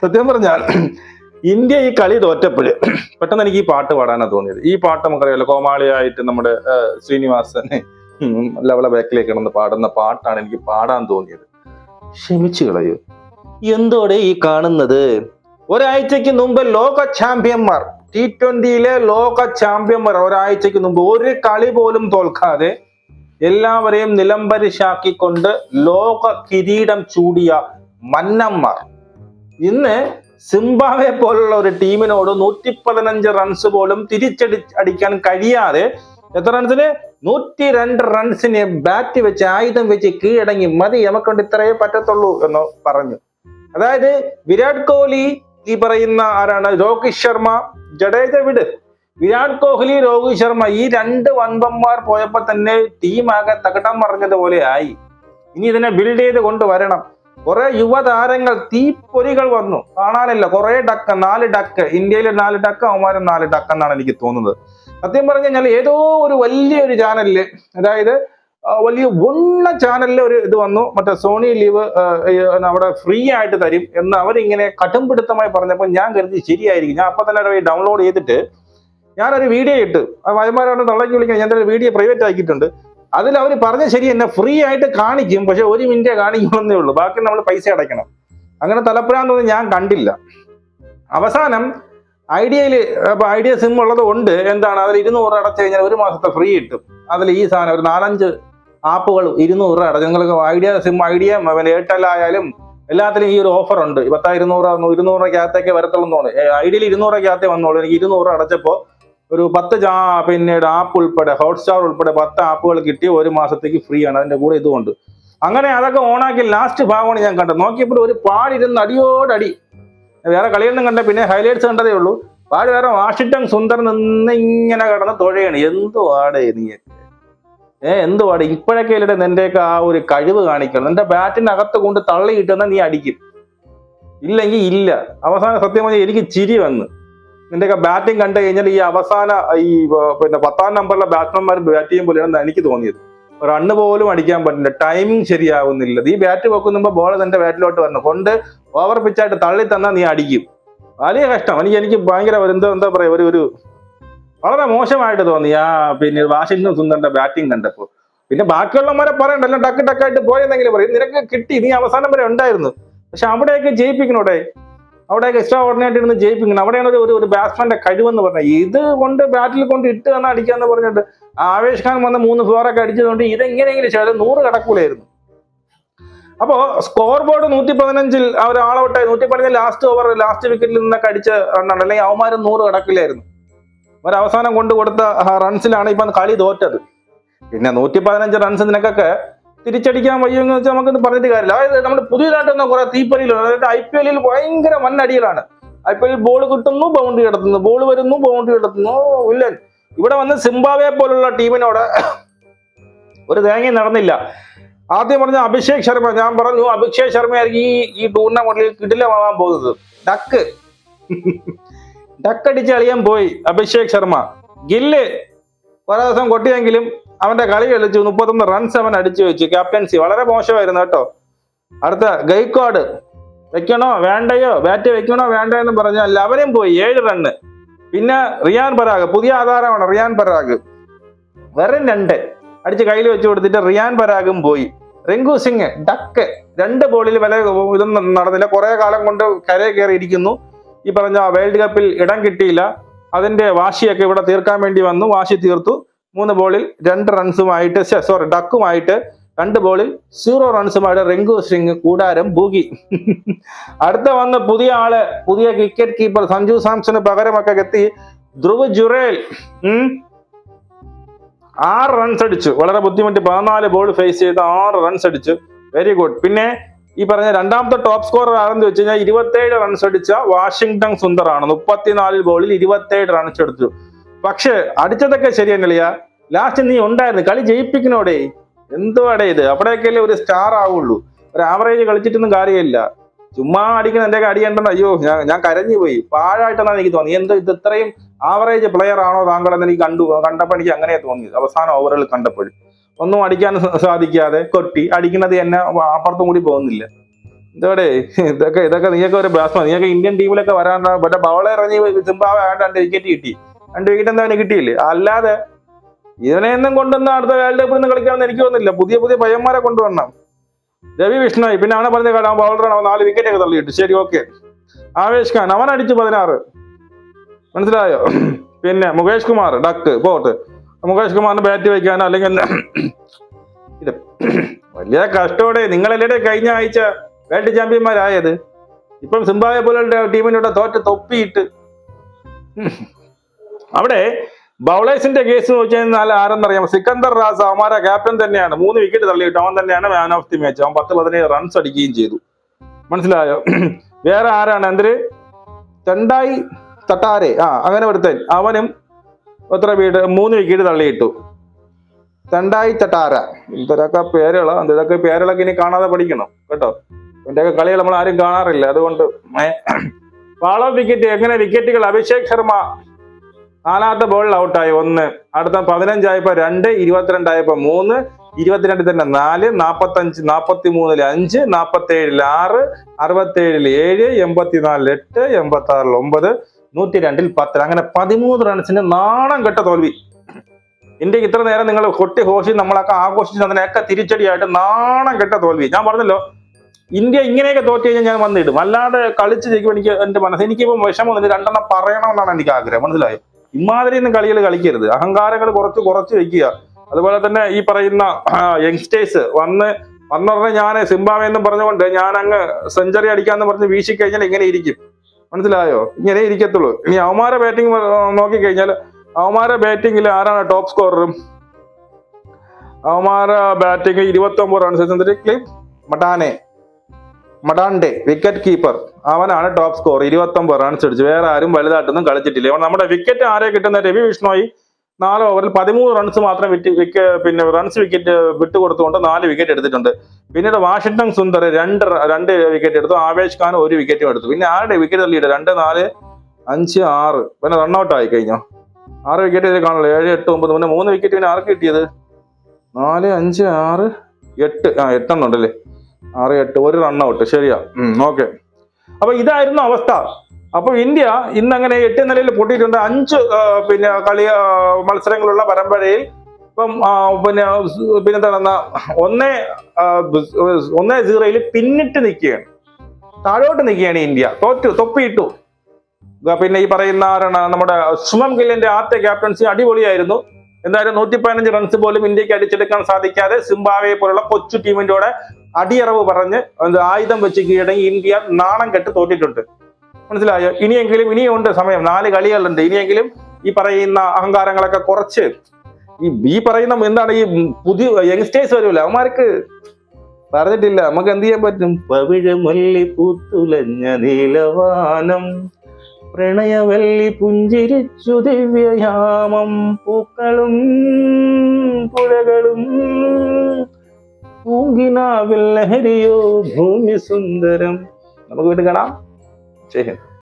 സത്യം പറഞ്ഞാൽ ഇന്ത്യ ഈ കളി തോറ്റപ്പോഴ് പെട്ടെന്ന് എനിക്ക് ഈ പാട്ട് പാടാനാണ് തോന്നിയത്. ഈ പാട്ട് നമുക്കറിയാലോ കോമാളിയായിട്ട് നമ്മുടെ ശ്രീനിവാസനെ ലവള ബാക്കിലേക്ക് കിടന്ന് പാടുന്ന പാട്ടാണ് എനിക്ക് പാടാൻ തോന്നിയത്. ക്ഷമിച്ചു കളയൂ എന്തോടെ ഈ കാണുന്നത്? ഒരാഴ്ചക്ക് മുമ്പ് ലോക ചാമ്പ്യന്മാർ ടി ട്വന്റിയിലെ ലോക ചാമ്പ്യന്മാർ ഒരാഴ്ചക്ക് മുമ്പ് ഒരു കളി പോലും തോൽക്കാതെ എല്ലാവരെയും നിലംപരിശാക്കിക്കൊണ്ട് ലോക കിരീടം ചൂടിയ മന്നന്മാർ. ഇന്ന് സിംബാവെ പോലുള്ള ഒരു ടീമിനോട് നൂറ്റി പതിനഞ്ച് റൺസ് പോലും തിരിച്ചടി അടിക്കാൻ കഴിയാതെ എത്ര റൺസിന് നൂറ്റി രണ്ട് റൺസിന് ബാറ്റ് വെച്ച് ആയുധം വെച്ച് കീഴടങ്ങി മതി. നമുക്കൊണ്ട് ഇത്രയേ പറ്റത്തുള്ളൂ എന്ന് പറഞ്ഞു. അതായത് വിരാട് കോഹ്ലി ഈ പറയുന്ന ആരാണ്? രോഹിത് ശർമ്മ ജഡേജ വിട്. വിരാട് കോഹ്ലി രോഹിത് ശർമ്മ ഈ രണ്ട് വൻപന്മാർ പോയപ്പോ തന്നെ ടീമാകെ തകടം മറിഞ്ഞതുപോലെ ആയി. ഇനി ഇതിനെ ബിൽഡ് ചെയ്ത് കൊണ്ടുവരണം. കുറെ യുവതാരങ്ങൾ തീപ്പൊരികൾ വന്നു. കാണാനില്ല. കുറെ ഡക്ക നാല് ഡക്ക് ഇന്ത്യയിലെ നാല് ഡക്ക് അവന്മാരും നാല് ഡക്ക് എന്നാണ് എനിക്ക് തോന്നുന്നത്. സത്യം പറഞ്ഞു കഴിഞ്ഞാൽ ഏതോ ഒരു വലിയൊരു ചാനലിൽ അതായത് വലിയ ഉണ്ണ ചാനലിൽ ഒരു ഇത് വന്നു. മറ്റേ സോണി ലീവ് അവിടെ ഫ്രീ ആയിട്ട് തരും എന്ന് അവരിങ്ങനെ കടുംപിടുത്തമായി പറഞ്ഞപ്പോൾ ഞാൻ കരുതി ശരിയായിരിക്കും. ഞാൻ അപ്പൊ തന്നെ ഡൗൺലോഡ് ചെയ്തിട്ട് ഞാനൊരു വീഡിയോ ഇട്ട്. ആ വയമാരോട് തള്ളക്കി വിളിക്കാൻ ഞാൻ വീഡിയോ പ്രൈവറ്റ് ആക്കിയിട്ടുണ്ട്. അതിൽ അവർ പറഞ്ഞ ശരി എന്നെ ഫ്രീ ആയിട്ട് കാണിക്കും പക്ഷെ ഒരു മിനിറ്റേ കാണിക്കുമെന്നേ ഉള്ളൂ. ബാക്കി നമ്മൾ പൈസ അടയ്ക്കണം. അങ്ങനെ തലപ്പുരാന്നൊന്നും ഞാൻ കണ്ടില്ല. അവസാനം ഐഡിയയിൽ അപ്പൊ ഐഡിയ സിം ഉള്ളത് കൊണ്ട് എന്താണ് അതിൽ ഇരുന്നൂറ് അടച്ചു കഴിഞ്ഞാൽ ഒരു മാസത്തെ ഫ്രീ കിട്ടും. അതിൽ ഈ സാധനം ഒരു നാലഞ്ച് ആപ്പുകൾ ഇരുന്നൂറ് അടച്ചു നിങ്ങൾക്ക് ഐഡിയ സിം ഐഡിയ എയർടെൽ ആയാലും എല്ലാത്തിലും ഈ ഒരു ഓഫർ ഉണ്ട്. പത്താ ഇരുന്നൂറ് രൂപയ്ക്കകത്തേക്ക് വരത്തുള്ളൂ ഐഡിയയിൽ ഇരുന്നൂറ് രൂപയ്ക്കകത്തേ വന്നോളൂ. എനിക്ക് ഇരുന്നൂറ് അടച്ചപ്പോൾ ഒരു പത്ത് ജാ പിന്നീട് ആപ്പ് ഉൾപ്പെടെ ഹോട്ട്സ്റ്റാർ ഉൾപ്പെടെ പത്ത് ആപ്പുകൾ കിട്ടി ഒരു മാസത്തേക്ക് ഫ്രീ ആണ്. അതിന്റെ കൂടെ ഇതുകൊണ്ട് അങ്ങനെ അതൊക്കെ ഓണാക്കി ലാസ്റ്റ് ഭാഗമാണ് ഞാൻ കണ്ടത്. നോക്കിയപ്പോൾ ഒരു പാടിരുന്ന് അടിയോടടി. വേറെ കളിയൊന്നും കണ്ട പിന്നെ ഹൈലൈറ്റ്സ് കണ്ടതേ ഉള്ളൂ. പാടി വേറെ വാഷിട്ടൻ സുന്ദർ നിന്ന് ഇങ്ങനെ കിടന്ന് തുഴയാണ്. എന്തുവാടേ നീ? ഏ എന്തുവാടെ ഇപ്പോഴൊക്കെ ഇല്ലടെ നിന്റെയൊക്കെ ആ ഒരു കഴിവ് കാണിക്കണം. നിന്റെ ബാറ്റിന്റെ അകത്ത് കൊണ്ട് തള്ളി കിട്ടുന്ന നീ അടിക്കും. ഇല്ലെങ്കിൽ ഇല്ല. അവസാനം സത്യം പറഞ്ഞാൽ എനിക്ക് ചിരി വന്ന്. നിന്റെയൊക്കെ ബാറ്റിംഗ് കണ്ടു കഴിഞ്ഞാൽ ഈ അവസാന ഈ പിന്നെ പത്താം നമ്പറിലെ ബാറ്റ്സ്മാൻമാർ ബാറ്റ് ചെയ്യും പോലെയാണ് എനിക്ക് തോന്നിയത്. റണ്ണ് പോലും അടിക്കാൻ പറ്റില്ല. ടൈമിംഗ് ശരിയാവുന്നില്ല. ഈ ബാറ്റ് വെക്കുമ്പോൾ ബോൾ തന്റെ ബാറ്റിലോട്ട് വരണം. കൊണ്ട് ഓവർ പിച്ചായിട്ട് തള്ളി തന്നാൽ നീ അടിക്കും. വലിയ കഷ്ടം. എനിക്ക് എനിക്ക് ഭയങ്കര എന്താ എന്താ പറയാ ഒരു ഒരു വളരെ മോശമായിട്ട് തോന്നി. ആ പിന്നെ വാഷിംഗ്ടൺ സുന്ദറിന്റെ ബാറ്റിംഗ് കണ്ടപ്പോൾ. പിന്നെ ബാക്കിയുള്ളവരെ പറയണ്ട. എല്ലാം ടക്ക് ടക്കായിട്ട് പോയെന്നെങ്കിലും പറയും. നിനക്ക് കിട്ടി. നീ അവസാനം വരെ ഉണ്ടായിരുന്നു. പക്ഷെ അവിടെയൊക്കെ ജയിപ്പിക്കണോടെ? അവിടെയൊക്കെ എക്സ്ട്രാ ഓർഡിനേറ്റ് ഇരുന്ന് ജയിപ്പിക്കണം. അവിടെയാണ് ഒരു ഒരു- ഒരു ബാറ്റ്സ്മാന്റെ കഴിവെന്ന് പറഞ്ഞത്. ഇത് കൊണ്ട് ബാറ്റിൽ കൊണ്ട് ഇട്ട് തന്നെ അടിക്കാന്ന് പറഞ്ഞിട്ട് ആവേശ് ഖാൻ വന്ന് മൂന്ന് ഫോറൊക്കെ അടിച്ചതുകൊണ്ട് ഇതെങ്ങനെയെങ്കിലും ചെയ്താൽ നൂറ് കടക്കൂലായിരുന്നു. അപ്പോ സ്കോർ ബോർഡ് നൂറ്റി പതിനഞ്ചിൽ അവർ ആളൗട്ടായി നൂറ്റി പതിനഞ്ച് ലാസ്റ്റ് ഓവർ ലാസ്റ്റ് വിക്കറ്റിൽ നിന്നൊക്കെ അടിച്ച റണ്ണാണ് അല്ലെങ്കിൽ അവന്മാരും നൂറ് കടക്കില്ലായിരുന്നു. അവർ അവസാനം കൊടുത്ത റൺസിലാണ് ഇപ്പം കളി തോറ്റത്. പിന്നെ നൂറ്റി പതിനഞ്ച് റൺസ് നിനക്കൊക്കെ തിരിച്ചടിക്കാൻ വയ്യെന്ന് വെച്ചാൽ നമുക്ക് പറഞ്ഞിട്ട് കാര്യമില്ല. അതായത് നമ്മൾ വന്ന കുറെ തീപ്പരിയിലുണ്ട് അതായത് ഐ പി എല്ലിൽ ഭയങ്കര വന്നടികളാണ് ഐ പി എല്ലിൽ ബോൾ കിട്ടുന്നു ബൗണ്ടറി കിടത്തുന്നു. ബോൾ വരുന്നു ബൗണ്ടറി കിടത്തുന്നു. ഇല്ല ഇവിടെ വന്ന് സിംബാവെ പോലുള്ള ടീമിനോട് ഒരു തേങ്ങയും നടന്നില്ല. ആദ്യം പറഞ്ഞ അഭിഷേക് ശർമ്മ ഞാൻ പറഞ്ഞു അഭിഷേക് ശർമ്മയായിരിക്കും ഈ ഈ ടൂർണമെന്റിൽ കിടിലമാവാൻ പോകുന്നത്. ഡക്ക് ഡക്കടിച്ച് അളിയാൻ പോയി അഭിഷേക് ശർമ്മ. ഗില്ല് കുറേ ദിവസം കൊട്ടിയെങ്കിലും അവന്റെ കളി കളിച്ചു മുപ്പത്തൊന്ന് റൺസ് അവൻ അടിച്ചു വെച്ചു. ക്യാപ്റ്റൻസി വളരെ മോശമായിരുന്നു കേട്ടോ. അടുത്ത ഗൈക്കോഡ് വെക്കണോ? വേണ്ടയോ? ബാറ്റ് വെക്കണോ? വേണ്ടയോ എന്ന് പറഞ്ഞാൽ അവനും പോയി. ഏഴ് റണ്ണ് പിന്നെ റിയാൻ പരാഗ്. പുതിയ ആധാരമാണ് റിയാൻ പരാഗ്. വെറും രണ്ട്. അടിച്ച് കയ്യിൽ വെച്ച് കൊടുത്തിട്ട് റിയാൻ പരാഗും പോയി. റിങ്കു സിംഗ് ഡക്ക്. രണ്ട് ബോളിൽ വില ഇതൊന്നും നടന്നില്ല. കുറെ കാലം കൊണ്ട് കരയെ കയറി ഇരിക്കുന്നു ഈ പറഞ്ഞ വേൾഡ് കപ്പിൽ ഇടം കിട്ടിയില്ല. അതിന്റെ വാശിയൊക്കെ ഇവിടെ തീർക്കാൻ വേണ്ടി വന്നു. വാശി തീർത്തു. മൂന്ന് ബോളിൽ രണ്ട് റൺസുമായിട്ട് സോറി ഡക്കുമായിട്ട് രണ്ട് ബോളിൽ സീറോ റൺസുമായിട്ട് റിങ്കു സിംഗ് കൂടാരം ബൂഗി അടുത്ത വന്ന പുതിയ ആൾ പുതിയ വിക്കറ്റ് കീപ്പർ സഞ്ജു സാംസന് പകരമൊക്കെ എത്തി ധ്രുവ് ജുറേൽ. ആറ് റൺസ് അടിച്ചു. വളരെ ബുദ്ധിമുട്ടി. പതിനാല് ബോൾ ഫേസ് ചെയ്ത് ആറ് റൺസ് അടിച്ചു. വെരി ഗുഡ് പിന്നെ ഈ പറഞ്ഞ രണ്ടാമത്തെ ടോപ്പ് സ്കോറർ ആരെന്ന് വെച്ച് കഴിഞ്ഞാൽ ഇരുപത്തേഴ് റൺസ് അടിച്ച വാഷിങ്ടൺ സുന്ദറാണ്. മുപ്പത്തിനാല് ബോളിൽ ഇരുപത്തേഴ് റൺസ് എടുത്തു. പക്ഷെ അടിച്ചതൊക്കെ ശരി തന്നെയാ ലാസ്റ്റ് നീ ഉണ്ടായിരുന്നു. കളി ജയിപ്പിക്കണോടെ എന്തുവാടേ ഇത്? അവിടെയൊക്കെയല്ലേ ഒരു സ്റ്റാർ ആവുള്ളൂ. ഒരു ആവറേജ് കളിച്ചിട്ടൊന്നും കാര്യമില്ല. ചുമ്മാ അടിക്കുന്ന എന്റെ അടിയേണ്ടെന്ന് അയ്യോ ഞാൻ ഞാൻ കരഞ്ഞു പോയി. പാഴായിട്ടെന്നാണ് എനിക്ക് തോന്നി എന്തോ ഇത് ഇത്രയും ആവറേജ് പ്ലെയർ ആണോ താങ്കൾ എന്ന് എനിക്ക് കണ്ടു കണ്ടപ്പോൾ എനിക്ക് അങ്ങനെ തോന്നിയത്. അവസാന ഓവറുകൾ കണ്ടപ്പോൾ. ഒന്നും അടിക്കാൻ സാധിക്കാതെ കൊട്ടി അടിക്കുന്നത് എന്നെ അപ്പുറത്തും കൂടി പോകുന്നില്ല. ഇതോടെ ഇതൊക്കെ ഇതൊക്കെ നീയൊക്കെ ഒരു ബാസ്മ നീയൊക്കെ ഇന്ത്യൻ ടീമിലൊക്കെ വരാൻ മറ്റേ ബൗളർ ഇറങ്ങി സിംബാബെ ആയിട്ട് രണ്ട് വിക്കറ്റ് കിട്ടി. രണ്ട് വിക്കറ്റ് എന്താ അവന് കിട്ടിയില്ലേ? അല്ലാതെ ഇതിനെയൊന്നും കൊണ്ടുവന്ന അടുത്ത വേൾഡ് കപ്പിൽ നിന്ന് കളിക്കാമെന്ന് എനിക്ക് തോന്നുന്നില്ല. പുതിയ പുതിയ പയ്യന്മാരെ കൊണ്ടുവരണം. രവി വിഷ്ണോയ്. പിന്നെ അവനെ പറഞ്ഞ കാലം ബൗളറാണ് അവൻ നാല് വിക്കറ്റ് ഒക്കെ തള്ളിയിട്ട്. ശരി ഓക്കെ ആവേശ് ഖാൻ. അവൻ അടിച്ചു പതിനാറ്. മനസ്സിലായോ? പിന്നെ മുകേഷ് കുമാർ ഡക്ക് പോട്ട് മുകേഷ് കുമാറിന് ബാറ്റ് വയ്ക്കാനോ അല്ലെങ്കിൽ ഇത് വലിയ കഷ്ടോടെ നിങ്ങളല്ലേ കഴിഞ്ഞ ആഴ്ച വേൾഡ് ചാമ്പ്യന്മാരായത് ഇപ്പം സിംബാബെ പോലുള്ള ടീമിനോട് തോറ്റ് തൊപ്പിയിട്ട്. അവിടെ ബൗളേഴ്സിന്റെ കേസ് വെച്ച് കഴിഞ്ഞാൽ ആരെന്നറിയാം സിക്കന്ദർ റാസ് അവന്മാരെ ക്യാപ്റ്റൻ തന്നെയാണ്. മൂന്ന് വിക്കറ്റ് തള്ളിയിട്ട് അവൻ തന്നെയാണ് മാൻ ഓഫ് ദി മാച്ച് അവൻ പത്ത് പതിനേഴ് റൺസ് അടിക്കുകയും ചെയ്തു. മനസ്സിലായോ? വേറെ ആരാണ്? എന്തിര്? രണ്ടായി തട്ടാരെ. ആ അങ്ങനെ ഒരുത്തൻ. അവനും എത്ര വീട് മൂന്ന് വിക്കറ്റ് തള്ളിയിട്ടു. രണ്ടായി തട്ടാര. ഇതൊക്കെ പേരുകളാ. ഇതൊക്കെ പേരുകളൊക്കെ ഇനി കാണാതെ പഠിക്കണം. കേട്ടോ? ഇതിന്റെയൊക്കെ കളികൾ നമ്മൾ ആരും കാണാറില്ല. അതുകൊണ്ട് വാള വിക്കറ്റ് എങ്ങനെ വിക്കറ്റുകൾ അഭിഷേക് ശർമ്മ നാലാമത്തെ ബോളിൽ ഔട്ടായി ഒന്ന് അടുത്ത പതിനഞ്ചായപ്പോ രണ്ട് ഇരുപത്തിരണ്ടായപ്പോ മൂന്ന് ഇരുപത്തിരണ്ടിൽ തന്നെ നാല് നാപ്പത്തഞ്ച് നാപ്പത്തി മൂന്നിൽ അഞ്ച് നാപ്പത്തി ഏഴിൽ ആറ് അറുപത്തേഴിൽ ഏഴ് എൺപത്തിനാലിൽ എട്ട് എൺപത്തി ആറിൽ ഒമ്പത് നൂറ്റി രണ്ടിൽ പത്ത്. അങ്ങനെ പതിമൂന്ന് റൺസിന് നാണം കെട്ട തോൽവി. ഇന്ത്യയ്ക്ക് ഇത്ര നേരം നിങ്ങൾ കൊട്ടി ഹോഷി നമ്മളൊക്കെ ആഘോഷിച്ച് അതിനെയൊക്കെ തിരിച്ചടിയായിട്ട് നാണം കെട്ട തോൽവി. ഞാൻ പറഞ്ഞല്ലോ ഇന്ത്യ ഇങ്ങനെയൊക്കെ തോറ്റു കഴിഞ്ഞാൽ ഞാൻ വന്നിടും. അല്ലാതെ കളിച്ച് ജയിക്കുമ്പോൾ എനിക്ക് എന്റെ മനസ്സ് എനിക്കിപ്പോൾ വിഷമം ഇത് രണ്ടെണ്ണം പറയണമെന്നാണ് എനിക്ക് ആഗ്രഹം. മനസ്സിലായോ? ഇമാതിരി ഒന്നും കളികൾ കളിക്കരുത്. അഹങ്കാരങ്ങൾ കുറച്ച് കുറച്ച് വെക്കുക. അതുപോലെ തന്നെ ഈ പറയുന്ന യങ്സ്റ്റേഴ്സ് വന്ന് വന്നുടനെ ഞാൻ സിംബാവെ എന്ന് പറഞ്ഞുകൊണ്ട് ഞാൻ അങ്ങ് സെഞ്ചുറി അടിക്കാന്ന് പറഞ്ഞ് വീശി കഴിഞ്ഞാൽ ഇങ്ങനെ ഇരിക്കും. മനസ്സിലായോ? ഇങ്ങനെ ഇരിക്കത്തുള്ളൂ. ഇനി അവമാര ബാറ്റിംഗ് നോക്കിക്കഴിഞ്ഞാൽ അവമാര ബാറ്റിംഗിൽ ആരാണ് ടോപ്പ് സ്കോററും അവമാര ബാറ്റിംഗ് ഇരുപത്തി ഒമ്പത് റൺസ് ക്ലിപ്പ് മട്ടാനെ. മടാൻഡെ വിക്കറ്റ് കീപ്പർ അവനാണ് ടോപ്പ് സ്കോർ ഇരുപത്തൊമ്പത് റൺസ് അടിച്ചു. വേറെ ആരും വലുതായിട്ടൊന്നും കളിച്ചിട്ടില്ല. നമ്മുടെ വിക്കറ്റ് ആരെ കിട്ടുന്ന രവി വിഷ്ണോയി നാല് ഓവറിൽ പതിമൂന്ന് റൺസ് മാത്രം വിറ്റ് വിക്ക പിന്നെ റൺസ് വിക്കറ്റ് വിട്ടുകൊടുത്തുകൊണ്ട് നാല് വിക്കറ്റ് എടുത്തിട്ടുണ്ട്. പിന്നീട് വാഷിംഗ്ടൺ സുന്ദർ രണ്ട് രണ്ട് വിക്കറ്റ് എടുത്തു. ആവേശ് ഖാൻ ഒരു വിക്കറ്റും എടുത്തു. പിന്നെ ആരുടെ വിക്കറ്റ് ലീഡ് രണ്ട് നാല് അഞ്ച് ആറ്. പിന്നെ റണ്ണൗട്ട് ആയി കഴിഞ്ഞോ? ആറ് വിക്കറ്റ് ഇതിൽ കാണുള്ളൂ. ഏഴ് എട്ട് ഒമ്പത് പിന്നെ മൂന്ന് വിക്കറ്റ് പിന്നെ ആർക്ക് കിട്ടിയത്? നാല് അഞ്ച് ആറ് എട്ട്. ആ എട്ടെണ്ണം ഉണ്ടല്ലേ? ആറ് എട്ട് ഒരു റണ്ണൗട്ട് ശരിയാ. ഓക്കെ അപ്പൊ ഇതായിരുന്നു അവസ്ഥ. അപ്പൊ ഇന്ത്യ ഇന്ന് അങ്ങനെ എട്ട് നിലയിൽ പൊട്ടിയിട്ടുണ്ട്. അഞ്ച് പിന്നെ കളി മത്സരങ്ങളുള്ള പരമ്പരയിൽ ഇപ്പം പിന്നെ സ് പിന്നെ എന്താണ് ഒന്നേ ഒന്നേ സീറോയിൽ പിന്നിട്ട് നിൽക്കുകയാണ്. താഴോട്ട് നിൽക്കുകയാണ് ഇന്ത്യ. തോറ്റു തൊപ്പിയിട്ടു. പിന്നെ ഈ പറയുന്ന ആരാണ് നമ്മുടെ സുമം ഗില്ലിന്റെ ആദ്യത്തെ ക്യാപ്റ്റൻസി അടിപൊളിയായിരുന്നു. എന്തായാലും നൂറ്റി പതിനഞ്ച് റൺസ് പോലും ഇന്ത്യയ്ക്ക് അടിച്ചെടുക്കാൻ സാധിക്കാതെ സിംബാവെ പോലുള്ള കൊച്ചു ടീമിന്റെ കൂടെ അടിയറവ് പറഞ്ഞ് ആയുധം വെച്ച് കീഴടങ്ങി ഇന്ത്യ നാണം കെട്ട് തോറ്റിട്ടുണ്ട്. മനസ്സിലായോ? ഇനിയെങ്കിലും ഇനിയും ഉണ്ട് സമയം. നാല് കളികളുണ്ട്. ഇനിയെങ്കിലും ഈ പറയുന്ന അഹങ്കാരങ്ങളൊക്കെ കുറച്ച് ഈ ഈ പറയുന്ന എന്താണ് ഈ പുതിയ യങ്സ്റ്റേഴ്സ് വരുമല്ലോ അവന്മാർക്ക് പറഞ്ഞിട്ടില്ല. നമുക്ക് എന്ത് ചെയ്യാൻ പറ്റും? പവിഴമല്ലി പൂത്തുലഞ്ഞ നീലവാനം പ്രണയവല്ലി പുഞ്ചിരിച്ചു ദിവ്യയാമം പൂക്കളും പുഴകളും പൂങ്കിനാവിൽ ലഹരിയോ ഭൂമി സുന്ദരം. നമുക്ക് വീണ്ടും കാണാം ശരി